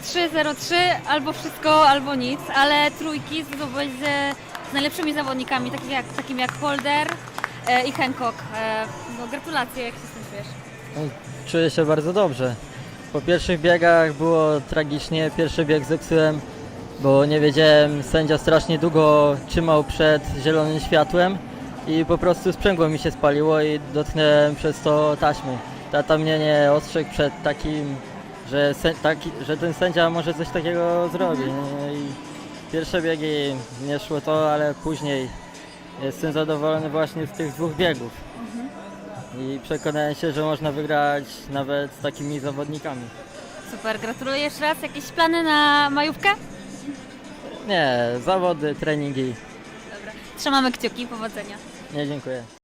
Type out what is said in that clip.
0203 albo wszystko, albo nic, ale trójki zdobyłeś z, z najlepszymi zawodnikami, takimi jak, takimi jak Holder e, i Hancock. E, no, gratulacje, jak się z tym czujesz? No, Czuję się bardzo dobrze. Po pierwszych biegach było tragicznie. Pierwszy bieg zepsułem, bo nie wiedziałem, sędzia strasznie długo trzymał przed zielonym światłem i po prostu sprzęgło mi się spaliło i dotknąłem przez to taśmy. Tata mnie nie ostrzegł przed takim, że, sę- taki, że ten sędzia może coś takiego zrobić. No i pierwsze biegi nie szło to, ale później jestem zadowolony właśnie z tych dwóch biegów. I przekonałem się, że można wygrać nawet z takimi zawodnikami. Super, gratuluję jeszcze raz. Jakieś plany na majówkę? Nie, zawody, treningi. Dobra. Trzymamy kciuki, powodzenia. Nie, dziękuję.